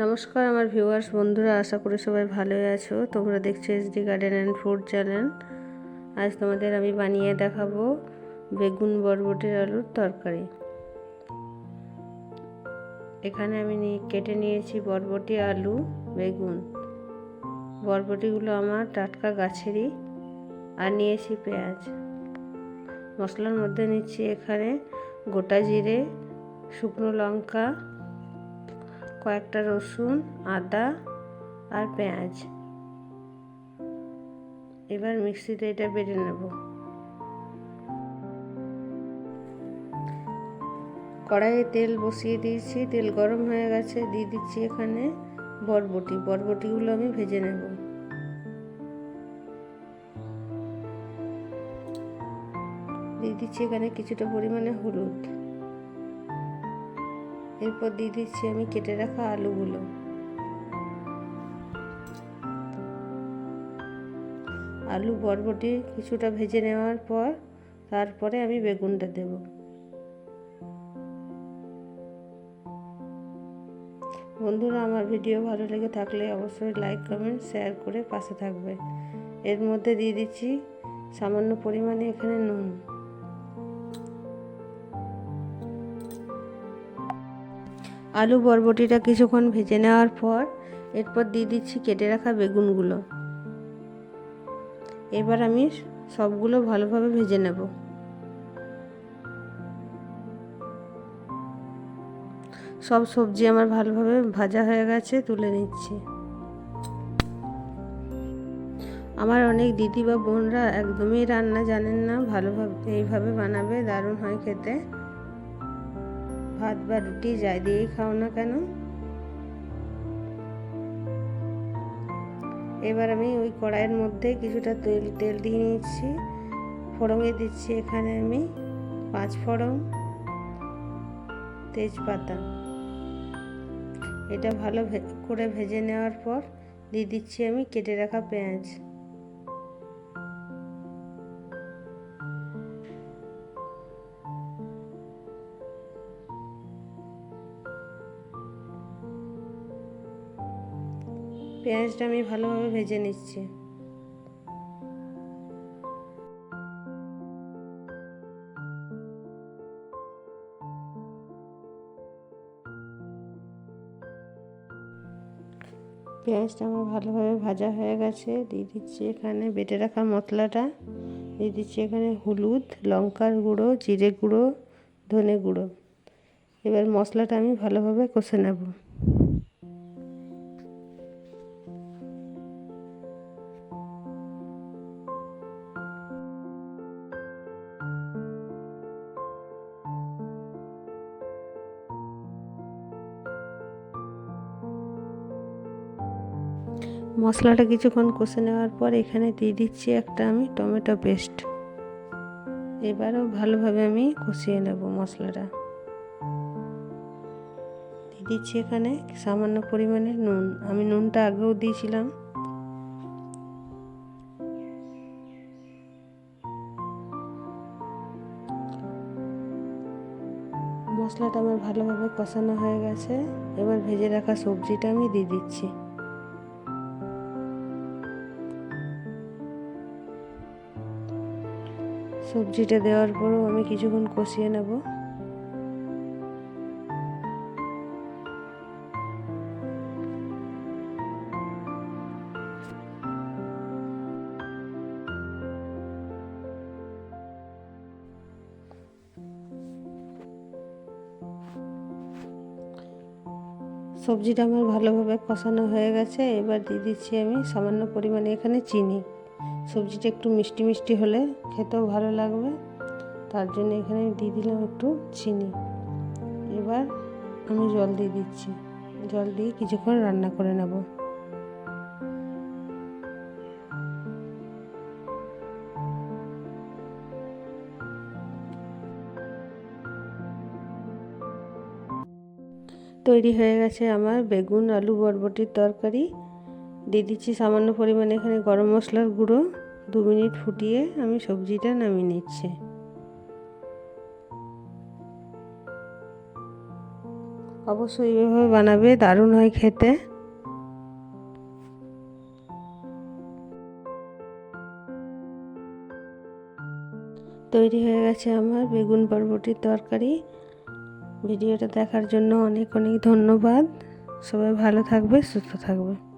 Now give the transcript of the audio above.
নমস্কার আমার ভিউয়ার্স বন্ধুরা, আশা করি সবাই ভালোই আছো। তোমরা দেখছ SD garden and food channel আজ তোমাদের আমি বানিয়ে দেখাবো বেগুন বরবটির আলুর তরকারি। এখানে আমি কেটে নিয়েছি বরবটি, আলু, বেগুন। বরবটিগুলো আমার টাটকা গাছেরই। আর নিয়েছি পেঁয়াজ। মশলার মধ্যে নিচ্ছি এখানে গোটা জিরে, শুকনো লঙ্কা কয়েকটা রসুন, আদা আর পেঁয়াজ। এবার মিক্সিতে এটা বেটে নেব। কড়াইয়ে তেল বসিয়ে দিয়েছি। তেল গরম হয়ে গেছে। দিয়ে দিচ্ছি এখানে বরবটি। বরবটিগুলো আমি ভেজে নেব। দিয়ে দিচ্ছি এখানে কিছুটা পরিমাণে হলুদ। এরপর দিয়ে দিচ্ছি আমি কেটে রাখা আলুগুলো। আলু বরবটি কিছুটা ভেজে নেওয়ার পর তারপরে আমি বেগুনটা দেব। বন্ধুরা, আমার ভিডিও ভালো লেগে থাকলে অবশ্যই লাইক, কমেন্ট, শেয়ার করে পাশে থাকবে। এর মধ্যে দিয়ে দিচ্ছি সামান্য পরিমাণে এখানে নুন। আলু বরবটিটা কিছুক্ষণ ভেজে নেওয়ার পর এরপর দিয়ে দিচ্ছি কেটে রাখা বেগুনগুলো। এবার আমি সবগুলো ভালোভাবে ভেজে নেব। সব সবজি আমার ভালোভাবে ভাজা হয়ে গেছে, তুলে নিচ্ছি। আমার অনেক দিদি বা বোনরা একদমই রান্না জানেন না, ভালোভাবে এইভাবে বানাবে, দারুণ হয় খেতে। ভাত বা রুটি যাই দিয়েই খাও না কেন? এবার আমি ওই কড়াইয়ের মধ্যে কিছুটা তেল তেল দিয়ে নিচ্ছি ফোড়ঙে দিচ্ছি এখানে আমি পাঁচ ফোড়ন, তেজপাতা। এটা ভালো করে ভেজে নেওয়ার পর দিয়ে দিচ্ছি আমি কেটে রাখা পেঁয়াজ। পেঁয়াজটা আমি ভালোভাবে ভেজে নিচ্ছি। পেঁয়াজটা আমার ভালোভাবে ভাজা হয়ে গেছে। দিয়ে দিচ্ছি এখানে বেটে রাখা মশলাটা। দিয়ে দিচ্ছি এখানে হলুদ, লঙ্কার গুঁড়ো, জিরে গুঁড়ো, ধনে গুঁড়ো। এবার মশলাটা আমি ভালোভাবে কষে নেব। মশলাটা কিছুক্ষণ কষে নেওয়ার পর এখানে দিয়ে দিচ্ছি একটা আমি টমেটো পেস্ট। এবারও ভালোভাবে আমি কষিয়ে নেব মশলাটা। দিয়ে দিচ্ছি এখানে সামান্য পরিমাণে নুন। আমি নুনটা আগেও দিয়েছিলাম। মশলাটা আমার ভালোভাবে কষানো হয়ে গেছে। এবার ভেজে রাখা সবজিটা আমি দিয়ে দিচ্ছি। সবজিটা দেওয়ার পরও আমি কিছুক্ষণ কষিয়ে নেব। সবজিটা আমার ভালোভাবে কষানো হয়ে গেছে। এবার দিয়ে দিচ্ছি আমি সামান্য পরিমাণে এখানে চিনি। সবজিটা একটু মিষ্টি মিষ্টি হলে খেতেও ভালো লাগবে। তার জন্য এখানে দিয়ে দিলাম একটু চিনি। এবার আমি জল দিয়ে দিচ্ছি। জল দিয়ে কিছুক্ষণ রান্না করে নেব। তৈরি হয়ে গেছে আমার বেগুন, আলু, বরবটির তরকারি। দিয়ে দিচ্ছি সামান্য পরিমাণে এখানে গরম মশলার গুঁড়ো। দু মিনিট ফুটিয়ে আমি সবজিটা নামিয়ে নিচ্ছি। অবশ্যই এভাবে বানাবে, দারুণ হয় খেতে। তৈরি হয়ে গেছে আমার বেগুন বরবটির তরকারি। ভিডিওটা দেখার জন্য অনেক অনেক ধন্যবাদ। সবাই ভালো থাকবে, সুস্থ থাকবে।